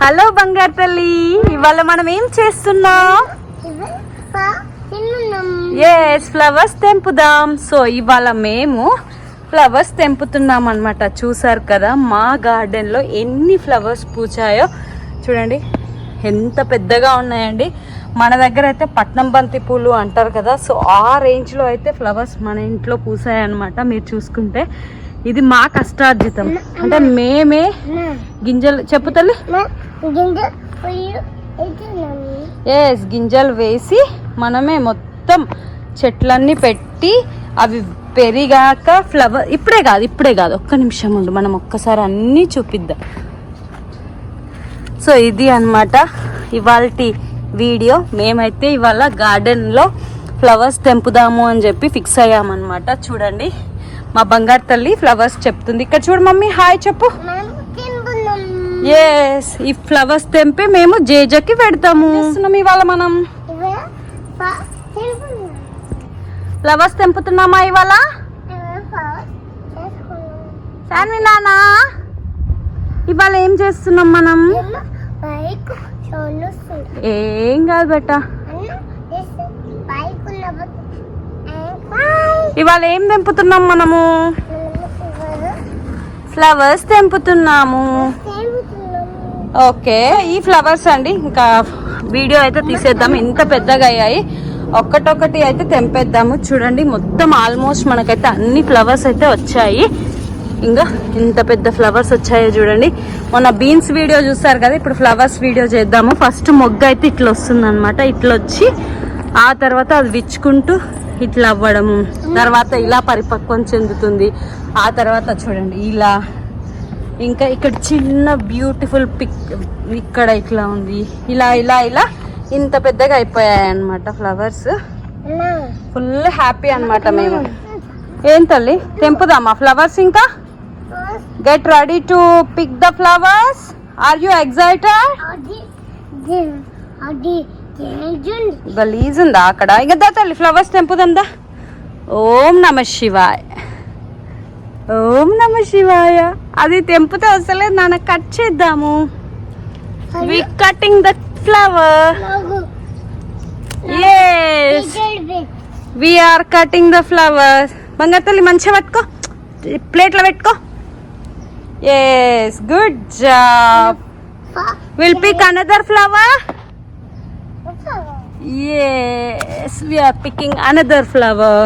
Hello బంగారు తల్లి ఇవాళ మనం ఏం చేస్తున్నాం? Yes flowers తెంపుదాం. సో ఇవాళ మేము ఫ్లవర్స్ తెంపుతున్నాం అనమాట చూసారు కదా మా గార్డెన్లో ఎన్ని ఫ్లవర్స్ పూచాయో. చూడండి ఎంత పెద్దగా ఉన్నాయండి. మన దగ్గర అయితే పట్నం బంతి పూలు అంటారు కదా. సో ఆ రేంజ్లో అయితే ఫ్లవర్స్ మన ఇంట్లో పూసాయన్నమాట. మీరు చూసుకుంటే ఇది మా కష్టార్జితం. అంటే మేమే గింజలు చెప్పు తల్లి. ఎస్ గింజలు వేసి మనమే మొత్తం చెట్లన్నీ పెట్టి అవి పెరిగాక ఫ్లవర్ ఇప్పుడే కాదు ఇప్పుడే కాదు ఒక్క నిమిషం ఉండు మనం ఒక్కసారి అన్నీ చూపిద్దాం. సో ఇది అన్నమాట ఇవాళ వీడియో. మేమైతే ఇవాళ గార్డెన్లో ఫ్లవర్స్ తెంపుదాము అని చెప్పి ఫిక్స్ అయ్యామన్నమాట. చూడండి. మా బంగారు తల్లి ఫ్లవర్స్ చెప్తుంది. ఇక్కడ చూడు మమ్మీ హాయ్ చెప్పు. ఎస్ ఈ ఫ్లవర్స్ తెంపి మేము జేజకి పెడతాము. చేస్తున్నాం ఇవాళ మనం? ఫ్లవర్స్ తెంపుతున్నామా ఇవాళ? శాన్వి నానా? ఇవాళ ఏం చేస్తున్నాం మనం? ఏం కాదు బెట్ట ఇవాళ ఏం తెంపుతున్నాం మనము? ఫ్లవర్స్ తెంపుతున్నాము. ఓకే ఈ ఫ్లవర్స్ అండి. ఇంకా వీడియో అయితే తీసేద్దాం. ఇంత పెద్దగా అయ్యాయి. ఒక్కటొక్కటి అయితే తెంపేద్దాము. చూడండి మొత్తం ఆల్మోస్ట్ మనకైతే అన్ని ఫ్లవర్స్ అయితే వచ్చాయి. ఇంకా ఇంత పెద్ద ఫ్లవర్స్ వచ్చాయో చూడండి. మొన్న బీన్స్ వీడియో చూస్తారు కదా ఇప్పుడు ఫ్లవర్స్ వీడియో చేద్దాము. ఫస్ట్ మొగ్గ అయితే ఇట్లా వస్తుంది అనమాట ఇట్లా వచ్చి ఆ తర్వాత అది విచ్చుకుంటూ ఇట్లా అవ్వడము తర్వాత ఇలా పరిపక్వం చెందుతుంది. ఆ తర్వాత చూడండి ఇలా. ఇంకా ఇక్కడ చిన్న బ్యూటిఫుల్ పిక్ ఇక్కడ ఇట్లా ఉంది. ఇలా ఇలా ఇలా ఇంత పెద్దగా అయిపోయాయి అనమాట ఫ్లవర్స్ ఫుల్ హ్యాపీ అన్నమాట మేము. ఏం తల్లి? తెంపుదామా ఫ్లవర్స్ ఇంకా? Get ready to pick the flowers are you excited గలీజ్ ఉందా అక్కడ? ఇంకా దా తల్లి ఫ్లవర్స్ తెంపుదందా? ఓం నమ శివాయ. ఓం నమ శివాయ. అది తెంపితే అసలే నాన్న కట్ చేద్దాము. We cutting the flower yes we are cutting the flowers బంగారు తల్లి మంచిగా పట్టుకో. ప్లేట్లో పెట్టుకో. Yes good job will pick another flower yes we are picking another flower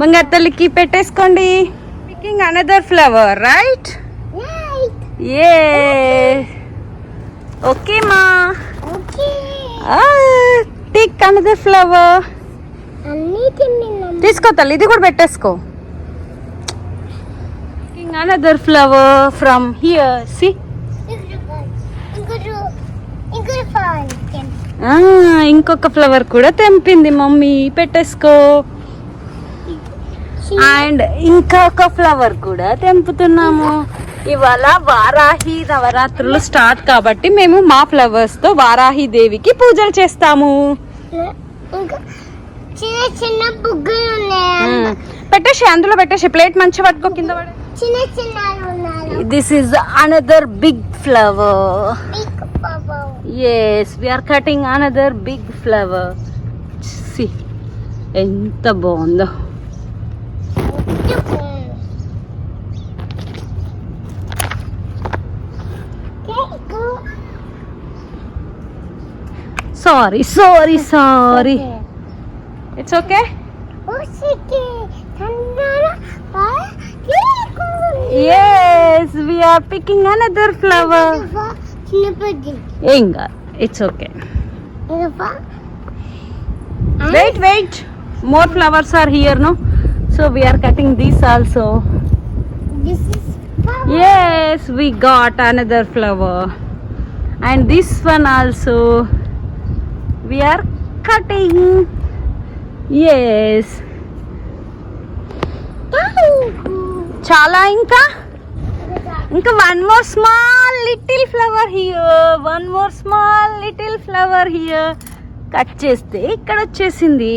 బంగారు తల్లికి పెట్టేసుకోండి picking another flower right a okay మా టిక్ అనదర్ ఫ్లవర్ తీసుకో తల్లి ఇది కూడా పెట్టేసుకో. Another flower from here see ఇంకొక ఇంకొక ఇంకొక ఫ్లవర్ కూడా తెంపింది మమ్మీ. పెట్టేసుకో. అండ్ ఇంకొక ఫ్లవర్ కూడా తెంపుతున్నాము. ఇవాళ వారాహి నవరాత్రులు స్టార్ట్ కాబట్టి మేము మా ఫ్లవర్స్తో వారాహి దేవికి పూజలు చేస్తాము. ఇంకా చిన్న చిన్న బుగ్గలు ఉన్నాయి మ్మ్. పెట్టేసి అందులో పెట్టేసి ప్లేట్ మంచిగా పట్టుకో కింద చిన్న చిన్న this is another big flower big Baba S R cutting another big flower see ఎంత బాగుందో sorry sorry sorry it's okay S R picking another flower ఏం కాదు it's okay wait wait more flowers are here no so we are cutting these also Yes, we got another flower. And this one also we are cutting. Yes. చాలా ఇంకా ఇంకా one more small little flower here one more small little flower here cut చేస్తే ఇక్కడ వచ్చేసింది.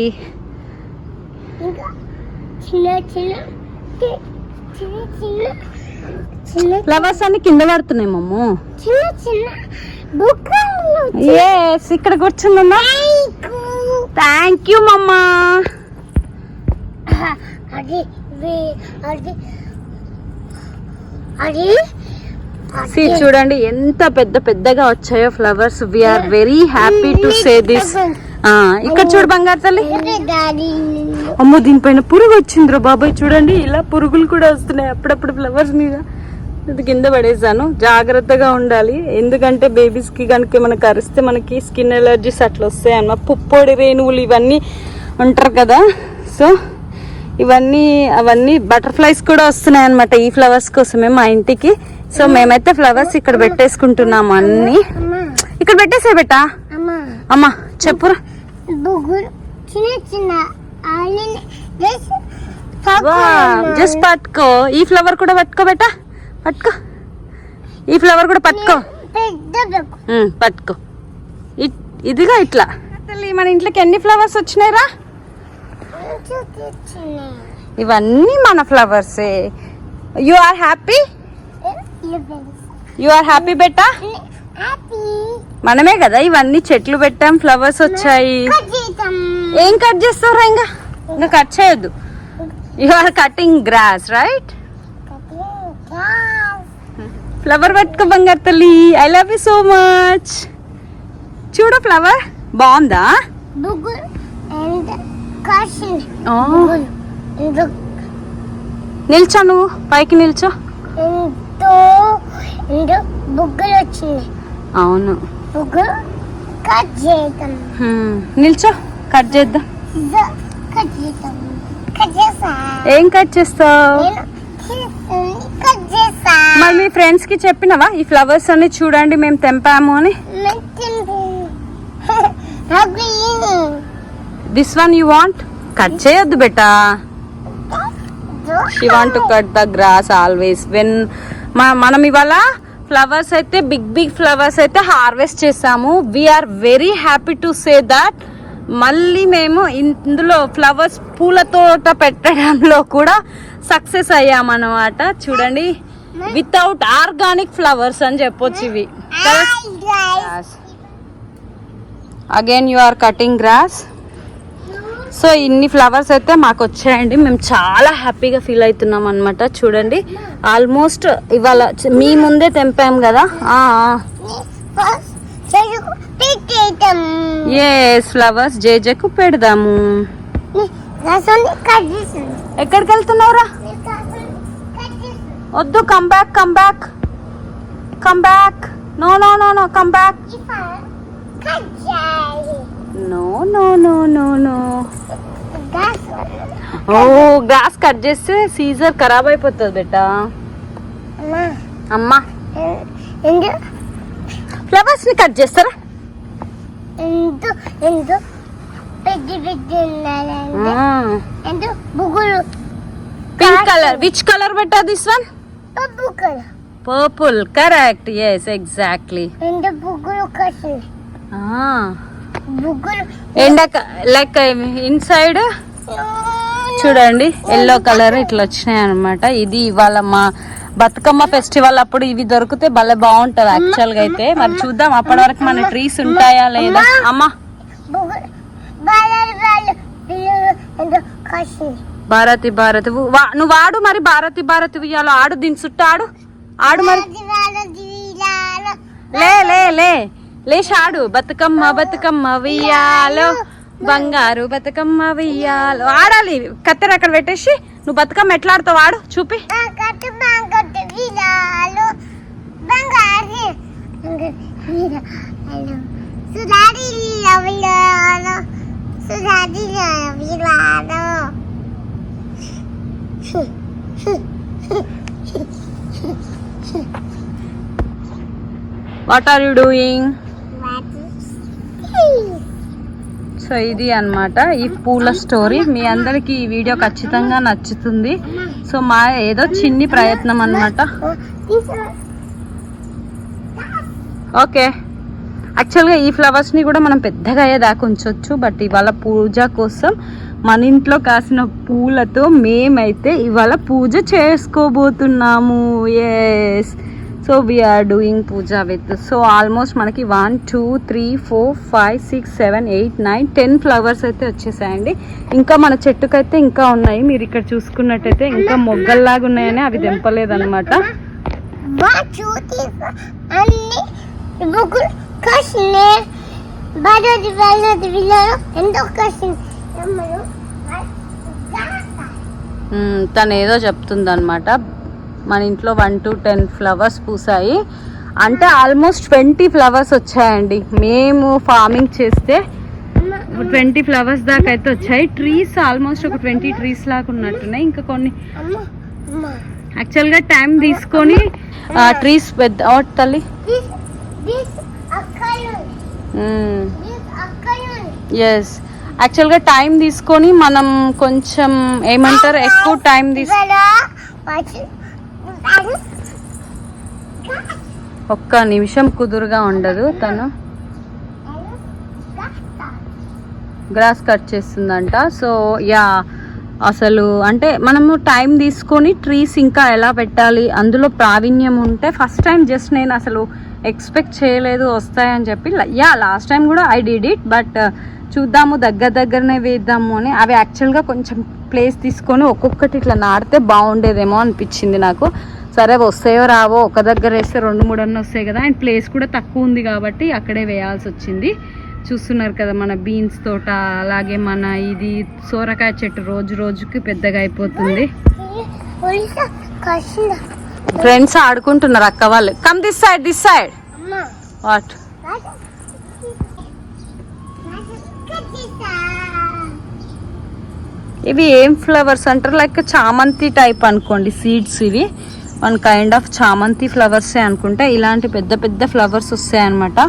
Flowers అన్ని కింద పడుతున్నాయి మమ్ము. ఎస్ ఇక్కడ కూర్చుందమ్మా. థ్యాంక్ యూ మమ్మా. అది అది అది? సి చూడండి ఎంత పెద్ద పెద్దగా వచ్చాయో flowers. We are very happy to say this ఇక్కడ చూడు బంగారు తల్లి. అమ్మో దీనిపైన పురుగు వచ్చిందిరా బాబాయ్. చూడండి ఇలా పురుగులు కూడా వస్తున్నాయి అప్పుడప్పుడు ఫ్లవర్స్ మీద. ఇది కింద పడేసాను. జాగ్రత్తగా ఉండాలి. ఎందుకంటే బేబీస్కి కనుక మనకి కరిస్తే మనకి స్కిన్ ఎలర్జీస్ అట్లా వస్తాయి అన్నమాట పుప్పొడి రేణువులు ఇవన్నీ ఉంటారు కదా. సో ఇవన్నీ అవన్నీ బటర్ఫ్లైస్ కూడా వస్తున్నాయి అనమాట ఈ ఫ్లవర్స్ కోసమే మా ఇంటికి. సో మేమైతే ఫ్లవర్స్ ఇక్కడ పెట్టేసుకుంటున్నాము అన్ని. ఇక్కడ పెట్టేసే బెట్టా అమ్మా అమ్మా చెప్పురా జస్ట్ పట్టుకో. ఈ ఫ్లవర్ కూడా పట్టుకో బెటా. పట్టుకో. ఈ ఫ్లవర్ కూడా పట్టుకో. పట్టుకో. ఇదిగా ఇట్లా. మన ఇంట్లోకి ఎన్ని ఫ్లవర్స్ వచ్చినాయిరా? ఇవన్నీ మన ఫ్లవర్సే. You are happy you are happy బెట్టా? మనమే కదా ఇవన్నీ చెట్లు పెట్టాం ఫ్లవర్స్ వచ్చాయి. ఏం కట్ చేస్తావురా ఇంకా ఇంకా కట్ చేయొద్దు. You are cutting grass right flower పట్టుకో బంగారు తల్లి. I love you so much చూడు ఫ్లవర్ బాగుందా? నిల్చో నువ్వు పైకి నిల్చో. బుగ్గులు వచ్చింది అవును. కట్ చేద్దాం. నిల్చో కట్ చేద్దాం. ఏం కట్ చేస్తావు? మరి మీ ఫ్రెండ్స్కి చెప్పినవా? ఈ ఫ్లవర్స్ అన్ని చూడండి మేము తెంపాము అని. This one you want cut చేయొద్దు beta. She want to cut the grass always when మనం ఇవాళ ఫ్లవర్స్ అయితే బిగ్ బిగ్ ఫ్లవర్స్ అయితే హార్వెస్ట్ చేసాము. We are very happy to say that మళ్ళీ మేము ఇందులో ఫ్లవర్స్ పూల తోట పెట్టడంలో కూడా సక్సెస్ అయ్యామన్నమాట. చూడండి. వితౌట్ ఆర్గానిక్ ఫ్లవర్స్ అని చెప్పొచ్చు ఇవి. Again you are cutting grass so ఇన్ని ఫ్లవర్స్ అయితే మాకు వచ్చాయండి. మేము చాలా హ్యాపీగా ఫీల్ అవుతున్నాం అనమాట చూడండి. ఆల్మోస్ట్ ఇవాళ మీ ముందే తెంపాం కదా? ఎస్ ఫ్లవర్స్ జేజకు పెడదాము. ఎక్కడికి వెళ్తున్నావురా? వద్దు come back come back come back no no no no come back no no no no no oh grass cut చేస్తే సీజర్ ఖరాబ్ అయిపోతుంది బెట్ట అమ్మా. ఫ్లవర్స్ని కట్ చేస్తారా? Pink colour which colour బెట్టా this one purple correct yes exactly ఎండక like inside? చూడండి yellow colour ఇట్లా వచ్చినాయి అనమాట ఇది ఇవాళ మా బతుకమ్మ ఫెస్టివల్ అప్పుడు ఇవి దొరికితే భలే బాగుంటది యాక్చువల్గా అయితే. మరి చూద్దాం అప్పటి వరకు మన ట్రీస్ ఉంటాయా లేదా? అమ్మా. భారతి భారతి నువ్వు వాడు మరి భారతి భారతి ఉయ్యాలో ఆడు దీని చుట్టూ ఆడు. ఆడు మరి. లే లే లే. లేచి ఆడు బతుకమ్మ బతుకమ్మ వెయ్యాలో బంగారు బతుకమ్మ వెయ్యాలో ఆడాలి కత్తెర అక్కడ పెట్టేసి. నువ్వు బతుకమ్మ ఎట్లా ఆడుతావు ఆడు చూపి. What are you doing so ఇది అన్నమాట ఈ పూల స్టోరీ. మీ అందరికి ఈ వీడియో ఖచ్చితంగా నచ్చుతుంది. సో మా ఏదో చిన్ని ప్రయత్నం అన్నమాట. ఓకే. యాక్చువల్గా ఈ ఫ్లవర్స్ని కూడా మనం పెద్దగా అయ్యేదాకా ఉంచవచ్చు బట్ ఇవాళ పూజ కోసం మన ఇంట్లో కాసిన పూలతో మేమైతే ఇవాళ పూజ చేసుకోబోతున్నాము. Yes so we are doing puja with so almost మనకి one two three four five six seven eight nine ten flowers అయితే వచ్చేసాయండి. ఇంకా మన చెట్టుకైతే ఇంకా ఉన్నాయి. మీరు ఇక్కడ చూసుకున్నట్టయితే ఇంకా మొగ్గల్లాగా ఉన్నాయని అవి మ్మ్, తను ఏదో చెప్తుంది అనమాట మన ఇంట్లో వన్ టు టెన్ ఫ్లవర్స్ పూసాయి. అంటే ఆల్మోస్ట్ ట్వంటీ ఫ్లవర్స్ వచ్చాయండి. మేము ఫార్మింగ్ చేస్తే ట్వంటీ ఫ్లవర్స్ దాకా అయితే వచ్చాయి. ట్రీస్ ఆల్మోస్ట్ ఒక ట్వంటీ ట్రీస్ లాగా ఉన్నట్టున్నాయి. ఇంకా కొన్ని యాక్చువల్గా టైం తీసుకొని ట్రీస్ పెద్ద తల్లి. ఎస్ యాక్చువల్గా టైం తీసుకొని మనం కొంచెం ఏమంటారు? ఎక్కువ టైం తీసుకు ఒక్క నిమిషం కుదురుగా ఉండదు తను. గ్రాస్ కట్ చేస్తుందంట. సో యా అసలు అంటే మనము టైం తీసుకొని ట్రీస్ ఇంకా ఎలా పెట్టాలి అందులో ప్రావీణ్యం ఉంటే ఫస్ట్ టైం జస్ట్ నేను అసలు ఎక్స్పెక్ట్ చేయలేదు వస్తాయని చెప్పి యా లాస్ట్ టైం కూడా ఐ డిడ్ ఇట్ బట్ చూద్దాము దగ్గర దగ్గరనే వేద్దాము అని. అవి యాక్చువల్గా కొంచెం ప్లేస్ తీసుకొని ఒక్కొక్కటి ఇట్లా నాడితే బాగుండేదేమో అనిపించింది నాకు. సరే వస్తాయో రావో ఒక దగ్గర వేస్తే రెండు మూడు అన్న వస్తాయి కదా అండ్ ప్లేస్ కూడా తక్కువ ఉంది కాబట్టి అక్కడే వేయాల్సి వచ్చింది. చూస్తున్నారు కదా మన బీన్స్ తోట అలాగే మన ఇది సోరకాయ చెట్టు రోజు రోజుకి పెద్దగా అయిపోతుంది. ఫ్రెండ్స్ ఆడుకుంటున్నారు అక్క వాళ్ళు. Come this side this side what ఇవి ఏం ఫ్లవర్స్ అంటారు? లైక్ చామంతి టైప్ అనుకోండి సీడ్స్ ఇవి. వన్ కైండ్ ఆఫ్ చామంతి ఫ్లవర్సే అనుకుంటే ఇలాంటి పెద్ద పెద్ద ఫ్లవర్స్ వస్తాయి అనమాట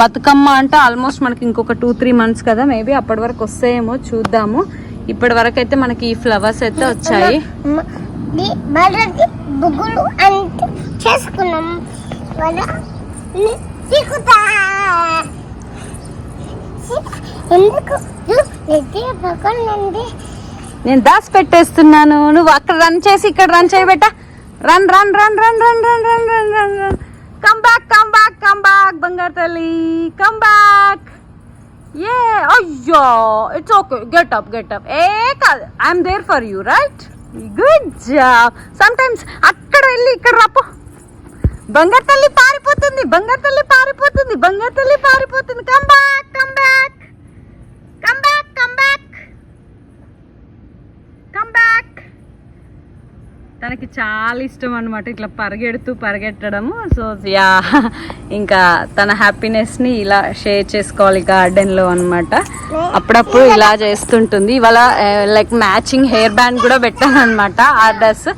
బతుకమ్మ అంటే ఆల్మోస్ట్ మనకి ఇంకొక టూ త్రీ మంత్స్ కదా మేబీ అప్పటి వరకు వస్తాయేమో చూద్దాము. ఇప్పటి వరకు అయితే మనకి ఈ ఫ్లవర్స్ అయితే వచ్చాయి. చేసుకున్నాం. నేను దాసి పెట్టేస్తున్నాను. నువ్వు అక్కడ రన్ చేసి ఇక్కడ run చేయబెట్ట run run run run run run run run run run come back come back come back బంగారు తల్లి కమ్ బ్యాక్ ఏ అయ్యో it's okay get up get up ఏ కాదు I'm there for you right good job sometimes అక్కడ వెళ్ళి ఇక్కడ రాపో. బంగారు తల్లి పారిపోతుంది బంగారు తల్లి పారిపోతుంది బంగారు తల్లి పారిపోతుంది. Come back come back come back come back come back తనకి చాలా ఇష్టం అనమాట ఇట్లా పరిగెడుతూ పరిగెట్టడము. సో యా ఇంకా తన హ్యాపీనెస్ని ఇలా షేర్ చేసుకోవాలి గార్డెన్లో అనమాట అప్పుడప్పుడు ఇలా చేస్తుంటుంది. ఇవాళ లైక్ మ్యాచింగ్ హెయిర్ బ్యాండ్ కూడా పెట్టాను అనమాట ఆ డ్రెస్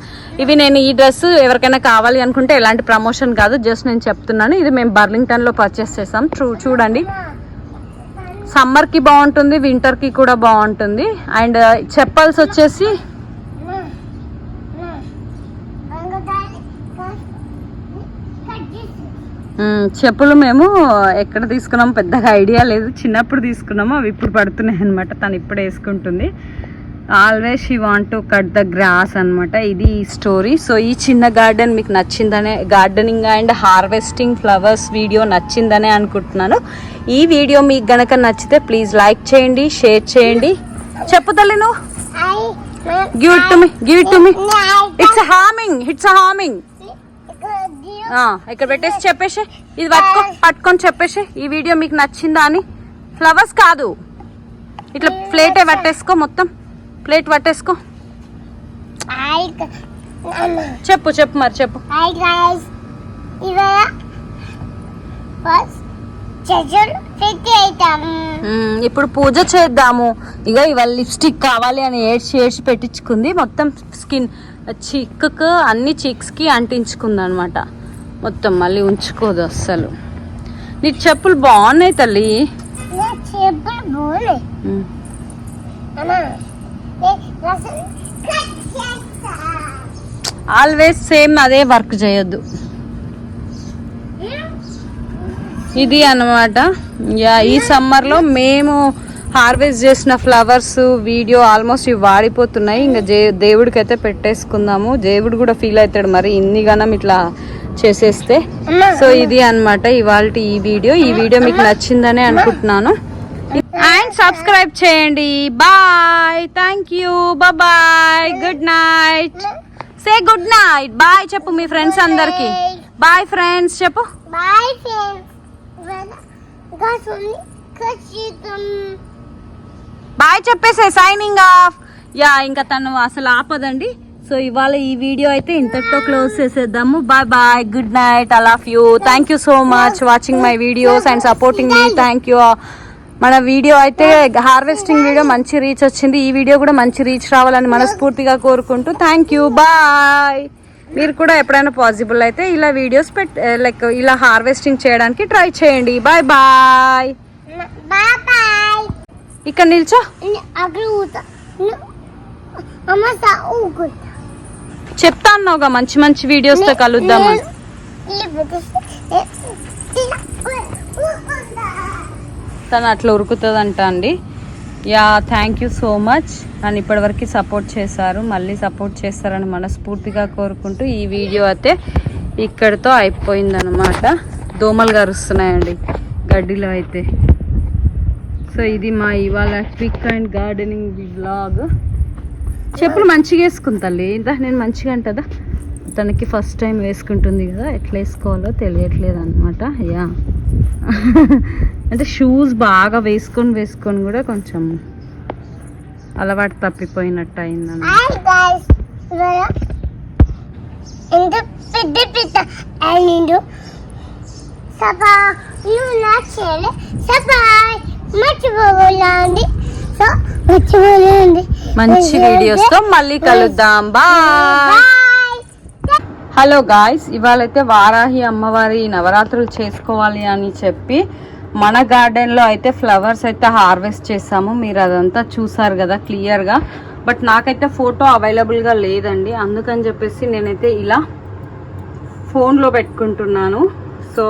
ఇవి నేను ఈ డ్రెస్ ఎవరికైనా కావాలి అనుకుంటే ఎలాంటి ప్రమోషన్ కాదు. జస్ట్ నేను చెప్తున్నాను. ఇది మేము బర్లింగ్టన్లో పర్చేస్ చేసాం. చూ చూడండి. సమ్మర్కి బాగుంటుంది వింటర్కి కూడా బాగుంటుంది. అండ్ uh, చెప్పల్స్ వచ్చేసి చెప్పులు మేము ఎక్కడ తీసుకున్నాం పెద్దగా ఐడియా లేదు. చిన్నప్పుడు తీసుకున్నాము అవి ఇప్పుడు పడుతున్నాయి అనమాట తను ఇప్పుడు వేసుకుంటుంది. Always she want to cut the grass అనమాట ఇది ఈ స్టోరీ సో ఈ చిన్న గార్డెన్ మీకు నచ్చిందనే gardening and harvesting flowers video నచ్చిందనే అనుకుంటున్నాను. ఈ వీడియో మీకు గనక నచ్చితే ప్లీజ్ లైక్ చేయండి షేర్ చేయండి. చెప్పు తల్లి నువ్వు give it to me give it to me it's harming it's harming ఇక్కడ పెట్టేసి చెప్పేసి ఇది పట్టుకో పట్టుకొని చెప్పేసి ఈ వీడియో మీకు నచ్చిందా అని. ఫ్లవర్స్ కాదు. ఇట్లా ప్లేటే పట్టేసుకో మొత్తం. ప్లేట్ పట్టేసుకో. చెప్పు చెప్పు మరి చెప్పు. ఇప్పుడు పూజ చేద్దాము. ఇక ఇవాళ లిప్స్టిక్ కావాలి అని ఏడ్చి ఏడ్చి పెట్టించుకుంది. మొత్తం స్కిన్ చిక్కు అన్ని చిక్స్కి అంటించుకుంది అనమాట మొత్తం మళ్ళీ ఉంచుకోదు అస్సలు. నీకు చెప్పులు బాగున్నాయి తల్లి. నా ఆల్వేస్ సేమ్ అదే వర్క్ చేయొద్దు. ఇది అన్నమాట. యా ఈ సమ్మర్లో మేము హార్వెస్ట్ చేసిన ఫ్లవర్స్ వీడియో ఆల్మోస్ట్ ఇవి వాడిపోతున్నాయి. ఇంకా దే- దేవుడికి అయితే పెట్టేసుకుందాము. దేవుడు కూడా ఫీల్ అవుతాడు మరి ఇన్ని గనం ఇట్లా చేసేస్తే. సో ఇది అన్నమాట ఇవాళ ఈ వీడియో. ఈ వీడియో మీకు నచ్చిందనే అనుకుంటున్నాను. అండ్ సబ్స్క్రైబ్ చేయండి. Bye thank you bye good night say good night bye చెప్పు మీ ఫ్రెండ్స్ అందరికి. బాయ్ ఫ్రెండ్స్ చెప్పు. బాయ్ ఫ్రెండ్స్ బాయ్ చెప్పేసే సైనింగ్ ఆఫ్ యా ఇంకా తను అసలు ఆపదండి. సో ఇవాళ ఈ వీడియో అయితే ఇంతటితో క్లోజ్ చేసేద్దాము. Bye bye good night I love you thank you so much watching my videos and supporting me thank you మన వీడియో అయితే హార్వెస్టింగ్ వీడియో మంచి రీచ్ వచ్చింది. ఈ వీడియో కూడా మంచి రీచ్ రావాలని మనస్ఫూర్తిగా కోరుకుంటూ. థ్యాంక్ యూ బాయ్ మీరు కూడా ఎప్పుడైనా పాసిబుల్ అయితే ఇలా వీడియోస్ పెట్ లైక్ ఇలా హార్వెస్టింగ్ చేయడానికి ట్రై చేయండి బాయ్ బాయ్ ఇక్కడ నిల్చో చెప్తా అన్నావుగా మంచి మంచి వీడియోస్తో కలుద్దామని తను అట్లా ఉరుకుతుందంట అండి yeah thank you so much నన్ను ఇప్పటివరకు సపోర్ట్ చేశారు. మళ్ళీ సపోర్ట్ చేస్తారని మనస్ఫూర్తిగా కోరుకుంటూ ఈ వీడియో అయితే ఇక్కడితో అయిపోయిందనమాట దోమలు కరుస్తున్నాయండి గడ్డిలో అయితే. సో ఇది మా ఇవాళ క్విక్ అండ్ గార్డెనింగ్ బ్లాగ్ చెప్పులు మంచిగా వేసుకుంది తల్లి. ఇందా నేను మంచిగా అంటదా తనకి ఫస్ట్ టైం వేసుకుంటుంది కదా? ఎట్లా వేసుకోవాలో తెలియట్లేదు అనమాట యా. అంటే షూస్ బాగా వేసుకొని వేసుకొని కూడా కొంచెం అలవాటు తప్పిపోయినట్టు అయిందన్న పెద్ద పెద్ద సభా నువ్వు నా సో మర్చిపోలేండి. మంచి వీడియోస్తో మళ్ళీ కలుద్దాం. బాయ్ హలో గాయ్స్ ఇవాళైతే వారాహి అమ్మవారి నవరాత్రులు చేసుకోవాలి అని చెప్పి మన గార్డెన్లో అయితే ఫ్లవర్స్ అయితే హార్వెస్ట్ చేసాము. మీరు అదంతా చూసారు కదా క్లియర్గా. బట్ నాకైతే ఫోటో అవైలబుల్గా లేదండి. అందుకని చెప్పేసి నేనైతే ఇలా ఫోన్లో పెట్టుకుంటున్నాను. సో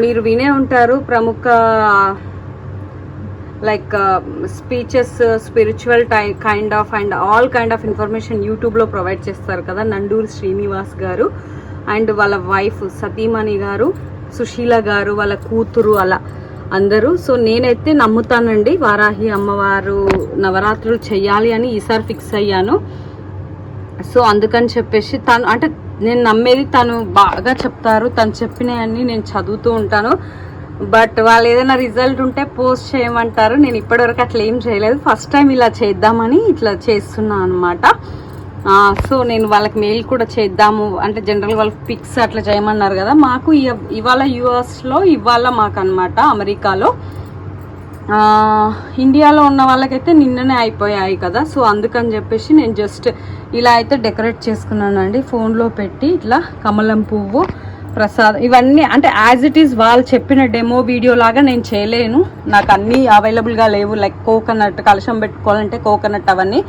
మీరు వినే ఉంటారు. ప్రముఖ like speeches spiritual tie kind of and all kind of information యూట్యూబ్లో ప్రొవైడ్ చేస్తారు కదా నండూరి శ్రీనివాస్ గారు అండ్ వాళ్ళ వైఫ్ సతీమణి గారు సుశీల గారు వాళ్ళ కూతురు అలా అందరూ. సో నేనైతే నమ్ముతానండి వారాహి అమ్మవారు నవరాత్రులు చేయాలి అని ఈసారి ఫిక్స్ అయ్యాను. సో అందుకని చెప్పేసి తను అంటే నేను నమ్మేది తను బాగా చెప్తారు తను చెప్పినవన్నీ నేను చదువుతూ ఉంటాను. బట్ వాళ్ళు ఏదైనా రిజల్ట్ ఉంటే పోస్ట్ చేయమంటారు. నేను ఇప్పటివరకు అట్లా ఏం చేయలేదు. ఫస్ట్ టైం ఇలా చేద్దామని ఇట్లా చేస్తున్నాను అనమాట సో నేను వాళ్ళకి మెయిల్ కూడా చేద్దాము. అంటే జనరల్ వాళ్ళకి పిక్స్ అట్లా చేయమన్నారు కదా. మాకు ఇవాళ యూఎస్లో ఇవాళ మాకు అనమాట అమెరికాలో ఇండియాలో ఉన్న వాళ్ళకైతే నిన్ననే అయిపోయాయి కదా. సో అందుకని చెప్పేసి నేను జస్ట్ ఇలా అయితే డెకరేట్ చేసుకున్నానండి. ఫోన్లో పెట్టి ఇట్లా కమలం పువ్వు ప్రసాదం. ఇవన్నీ అంటే యాజ్ ఇట్ ఈస్ వాళ్ళు చెప్పిన డెమో వీడియో లాగా నేను చేయలేను. నాకు అన్నీ అవైలబుల్గా లేవు. లైక్ కోకోనట్ కలశం పెట్టుకోవాలంటే కోకోనట్ అవన్నీ.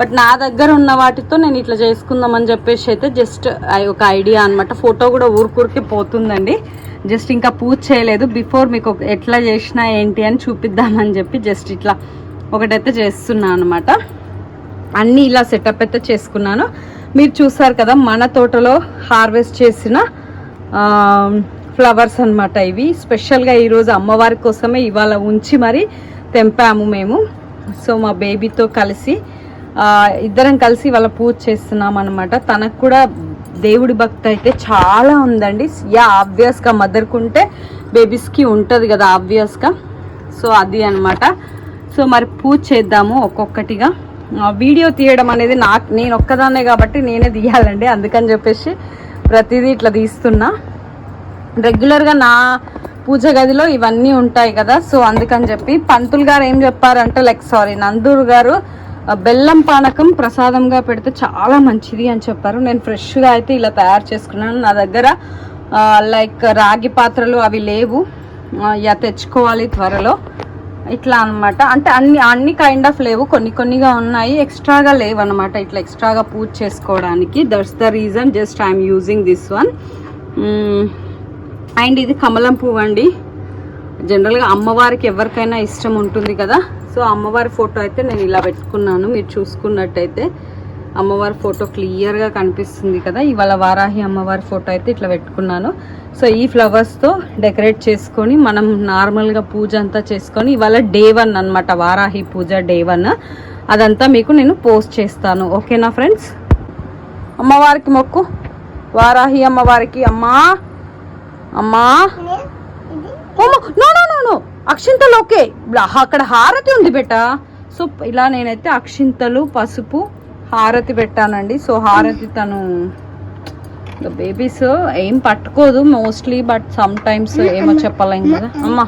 బట్ నా దగ్గర ఉన్న వాటితో నేను ఇట్లా చేసుకుందామని చెప్పేసి అయితే జస్ట్ ఒక ఐడియా అన్నమాట. ఫోటో కూడా ఊరికూరికి పోతుందండి. జస్ట్ ఇంకా పూజ చేయలేదు. బిఫోర్ మీకు ఎట్లా చేసినా ఏంటి అని చూపిద్దామని చెప్పి జస్ట్ ఇట్లా ఒకటైతే చేస్తున్నాను అనమాట అన్నీ ఇలా సెటప్ అయితే చేసుకున్నాను. మీరు చూసారు కదా మన తోటలో హార్వెస్ట్ చేసిన ఫ్లవర్స్ అన్నమాట ఇవి. స్పెషల్గా ఈరోజు అమ్మవారి కోసమే ఇవాళ ఉంచి మరి తెంపాము మేము. సో మా బేబీతో కలిసి ఇద్దరం కలిసి ఇవాళ పూజ చేస్తున్నాం అనమాట తనకు కూడా దేవుడి భక్తి అయితే చాలా ఉందండి. యా ఆబ్వియస్గా మదర్కుంటే బేబీస్కి ఉంటుంది కదా ఆబ్వియస్గా. సో అది అనమాట సో మరి పూజ చేద్దాము ఒక్కొక్కటిగా. వీడియో తీయడం అనేది నాకు నేను ఒక్కదాన్నే కాబట్టి నేనే తీయాలండి అందుకని చెప్పేసి. ప్రతిదీ ఇట్లా తీస్తున్నా. రెగ్యులర్గా నా పూజ గదిలో ఇవన్నీ ఉంటాయి కదా సో అందుకని చెప్పి పంతులు గారు ఏం చెప్పారంటే లైక్ సారీ నందూరు గారు బెల్లం పానకం ప్రసాదంగా పెడితే చాలా మంచిది అని చెప్పారు. నేను ఫ్రెష్గా అయితే ఇలా తయారు చేసుకున్నాను. నా దగ్గర లైక్ రాగి పాత్రలు అవి లేవు. ఇలా తెచ్చుకోవాలి త్వరలో. ఇట్లా అన్నమాట. అంటే అన్ని అన్ని కైండ్ ఆఫ్ లేవు. కొన్ని కొన్నిగా ఉన్నాయి. ఎక్స్ట్రాగా లేవు అనమాట ఇట్లా ఎక్స్ట్రాగా పూజ చేసుకోవడానికి. That's the reason just I'm using this one and ఇది కమలం పువ్వు అండి. జనరల్గా అమ్మవారికి ఎవరికైనా ఇష్టం ఉంటుంది కదా. సో అమ్మవారి ఫోటో అయితే నేను ఇలా పెట్టుకున్నాను. మీరు చూసుకున్నట్టయితే. అమ్మవారి ఫోటో క్లియర్గా కనిపిస్తుంది కదా. ఇవాళ వారాహి అమ్మవారి ఫోటో అయితే ఇట్లా పెట్టుకున్నాను. సో ఈ ఫ్లవర్స్తో డెకరేట్ చేసుకొని మనం నార్మల్గా పూజ అంతా చేసుకొని ఇవాళ డే వన్ అనమాట వారాహి పూజ డే వన్ అదంతా మీకు నేను పోస్ట్ చేస్తాను. ఓకేనా ఫ్రెండ్స్ అమ్మవారికి మొక్కు. వారాహి అమ్మవారికి అమ్మా. అమ్మా. నో నో నో నో అక్షింతలు ఓకే అక్కడ హారతి ఉంది బెట. సో ఇలా నేనైతే అక్షింతలు పసుపు హారతి పెట్టానండి. సో హారతి తను బేబీస్ ఏం పట్టుకోదు మోస్ట్లీ బట్ సమ్ టైమ్స్ ఏమో చెప్పలేం కదా. అమ్మా.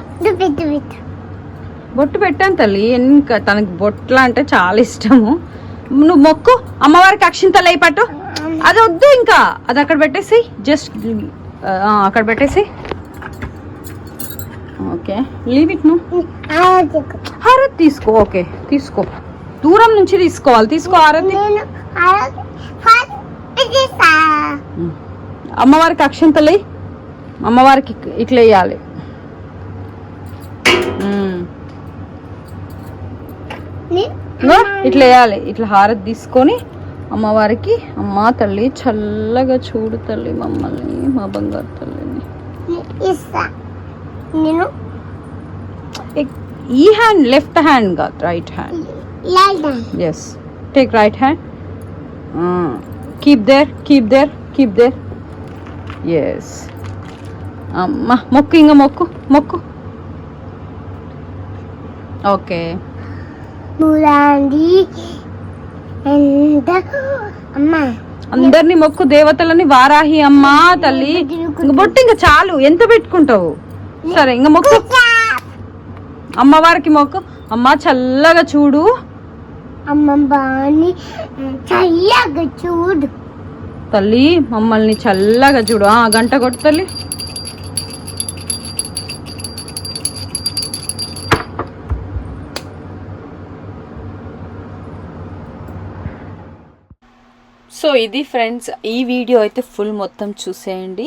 బొట్టు పెట్టాను తల్లి. ఇంకా తనకి బొట్ల అంటే చాలా ఇష్టము. నువ్వు మొక్కు. అమ్మవారికి అక్షింతలు అయి పట్టు. అది వద్దు ఇంకా. అది అక్కడ పెట్టేసి జస్ట్ అక్కడ పెట్టేసి. ఓకే. లీవ్ ఇట్ నువ్వు. హారతి తీసుకో. ఓకే. తీసుకో. దూరం నుంచి తీసుకోవాలి. తీసుకో ఉమ్. అమ్మవారికి అక్షంతలు. అమ్మవారికి ఇట్లా వేయాలి ఇట్లా వేయాలి ఇట్లా హారతి తీసుకొని అమ్మవారికి అమ్మా తల్లి చల్లగా చూడు తల్లి మమ్మల్ని మా బంగారు తల్లిని. నేను ఈ హ్యాండ్ లెఫ్ట్ హ్యాండ్ కాదు రైట్ హ్యాండ్. లేదా yes take right hand keep there keep there keep there yes అమ్మా మొక్కు ఇంకా మొక్కు మొక్కు ఓకే ఎంత అమ్మా అందరిని మొక్కు దేవతలని వారాహి అమ్మా తల్లి. బొట్టు ఇంకా చాలు. ఎంత పెట్టుకుంటావు? సరే ఇంకా మొక్కు. అమ్మవారికి మొక్కు. అమ్మ చల్లగా చూడు. అమ్మ బాని చల్లగా చూడు. తల్లి మమ్మల్ని చల్లగా చూడు. ఆ గంట కొట్టు తల్లి. సో ఇది ఫ్రెండ్స్ ఈ వీడియో అయితే ఫుల్ మొత్తం చూసేయండి.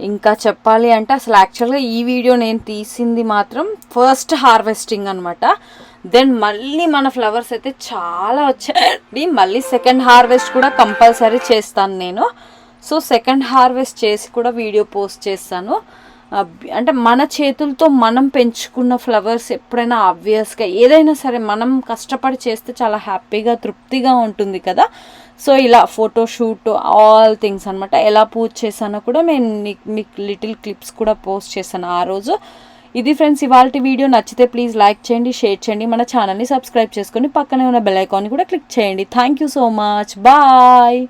ఇంకా చెప్పాలి అంటే అసలు యాక్చువల్గా ఈ వీడియో నేను తీసింది మాత్రం ఫస్ట్ హార్వెస్టింగ్ అనమాట దెన్ మళ్ళీ మన ఫ్లవర్స్ అయితే చాలా వచ్చాయండి. మళ్ళీ సెకండ్ హార్వెస్ట్ కూడా కంపల్సరీ చేస్తాను నేను. సో సెకండ్ హార్వెస్ట్ చేసి కూడా వీడియో పోస్ట్ చేస్తాను. అంటే మన చేతులతో మనం పెంచుకున్న ఫ్లవర్స్ ఎప్పుడైనా ఆబ్వియస్గా ఏదైనా సరే మనం కష్టపడి చేస్తే చాలా హ్యాపీగా తృప్తిగా ఉంటుంది కదా. సో ఇలా ఫోటో షూట్ ఆల్ థింగ్స్ అనమాట ఎలా పూజ చేశానో కూడా నేను మీకు లిటిల్ క్లిప్స్ కూడా పోస్ట్ చేశాను ఆ రోజు. ఇది ఫ్రెండ్స్ ఇవాళ వీడియో నచ్చితే ప్లీజ్ లైక్ చేయండి షేర్ చేయండి మన ఛానల్ని సబ్స్క్రైబ్ చేసుకొని పక్కనే ఉన్న బెల్ ఐకాన్ని కూడా క్లిక్ చేయండి. Thank you so much bye